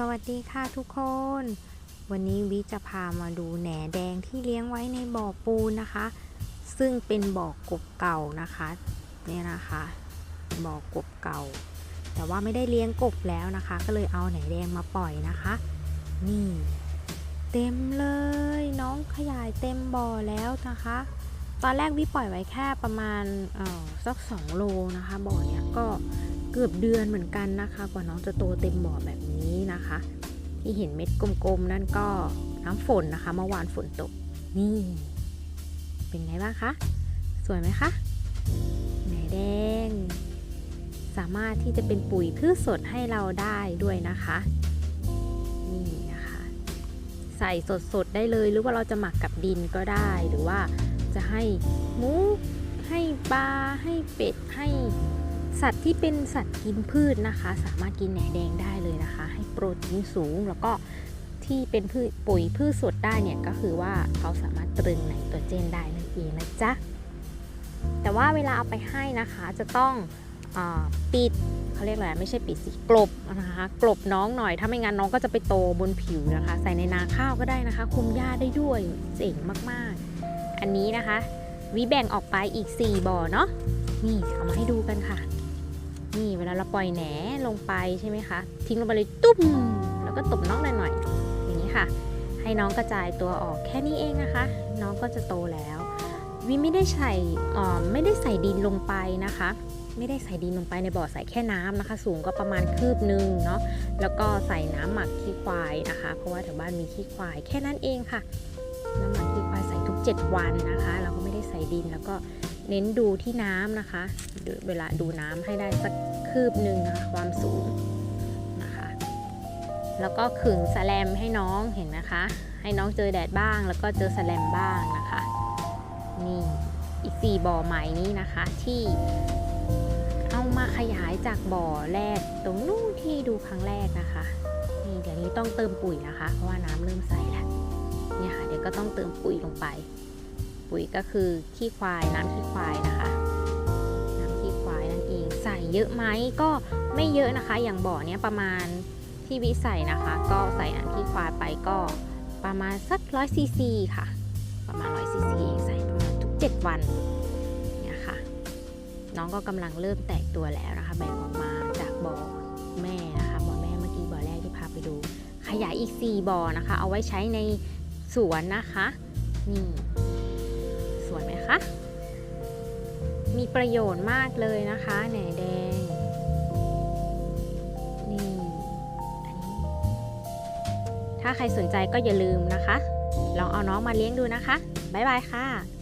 สวัสดีค่ะทุกคน วันนี้วิจะพามาดูแหนแดงที่เลี้ยงไว้ในบ่อปูนนะคะ ซึ่งเป็นบ่อกบเก่านะคะเนี่ยนะคะบ่อกบเก่า แต่ว่าไม่ได้เลี้ยงกบแล้วนะคะ ก็เลยเอาแหนแดงมาปล่อยนะคะ นี่ เต็มเลย น้องขยายเต็มบ่อแล้วนะคะ ตอนแรกวิปล่อยไว้แค่ประมาณเออสัก2โลนะคะบ่อเนี้ยก็ เกือบเดือนเหมือนกันนะคะ กว่าน้องจะโตเต็มบ่อแบบนี้นะคะ ที่เห็นเม็ดกลมๆนั่นก็น้ำฝนนะคะเมื่อวานฝนตกนี่ เป็นไงบ้างคะสวยไหมคะแหนแดง สามารถที่จะเป็นปุ๋ยพืชสดให้เราได้ด้วยนะคะนี่นะคะ ใส่สดๆได้เลยหรือว่าเราจะหมักกับดินก็ได้หรือว่าจะให้หมูให้ปลาให้เป็ดให้ สัตว์ที่เป็นสัตว์กินพืชนะคะ สามารถกินแหนแดงได้เลยนะคะ ให้โปรตีนสูงแล้วก็ที่เป็นพืชปุ๋ยพืชสดได้เนี่ยก็คือว่าเขาสามารถตรึงไนโตรเจนได้นั่นเองนะจ๊ะแต่ว่าเวลาเอาไปให้นะคะจะต้องอปิดเขาเรียกอะไรไม่ใช่ปิดสิกลบนะคะกลบน้องหน่อยถ้าไม่งั้นน้องก็จะไปโตบนผิวนะคะ ใส่ในนาข้าวก็ได้นะคะ คุมหญ้าได้ด้วยเจ๋งมากๆ อันนี้นะคะวิแบ่งออกไปอีก 4บ่อเนาะนี่เอามาให้ดูกันค่ะ นี่เวลาเราปล่อยแหนลงไปใช่ไหมคะ ทิ้งลงไปเลยตุ้ม แล้วก็ตบน้องหน่อยๆอย่างนี้ค่ะ ให้น้องกระจายตัวออกแค่นี้เองนะคะ น้องก็จะโตแล้ววิไม่ได้ใส่อ่อไม่ได้ใส่ดินลงไปนะคะ ไม่ได้ใส่ดินลงไปในบ่อใส่แค่น้ำนะคะ สูงก็ประมาณคืบหนึ่งเนาะแล้วก็ใส่น้ำหมักขี้ควายนะคะ เพราะว่าแถวบ้านมีขี้ควายแค่นั้นเองค่ะ น้ำหมักขี้ควายใส่ทุก 7 วันนะคะ เราก็ไม่ได้ใส่ดินแล้วก็ เน้นดูที่น้ำนะคะ เวลาดูน้ำให้ได้สักคืบหนึ่งนะคะความสูงนะคะ แล้วก็ขึงสแลมให้น้องเห็นนะคะ ให้น้องเจอแดดบ้าง แล้วก็เจอสแลมบ้างนะคะ นี่อีก 4บ่อใหม่นี้นะคะที่เอามาขยายจากบ่อแรกตรงนู้นที่ดูครั้งแรกนะคะนี่เดี๋ยวนี้ต้องเติมปุ๋ยนะคะ เพราะว่าน้ำเริ่มใสแล้วเนี่ยค่ะเดี๋ยวก็ต้องเติมปุ๋ยลงไป ปุ๋ยก็คือขี้ควายน้ำขี้ควายนะคะน้ำขี้ควายนั่นเองใส่เยอะไหมก็ไม่เยอะนะคะ อย่างบ่อเนี้ยประมาณที่วิใส่นะคะ ก็ใส่น้ำขี้ควายไปก็ประมาณสักร้อยซีซีค่ะ ประมาณร้อยซีซีใส่ประมาณทุก 7 วันเนี่ยค่ะ น้องก็กำลังเริ่มแตกตัวแล้วนะคะแบ่งออกมาจากบ่อแม่นะคะบ่อแม่เมื่อกี้บ่อแรกที่พาไปดู ขยายอีก 4บ่อนะคะ เอาไว้ใช้ในสวนนะคะนี่ วยไหมคะ มีประโยชน์มากเลยนะคะแหนแดง นี่อันนี้ ถ้าใครสนใจก็อย่าลืมนะคะ ลองเอาน้องมาเลี้ยงดูนะคะ บ๊ายบายค่ะ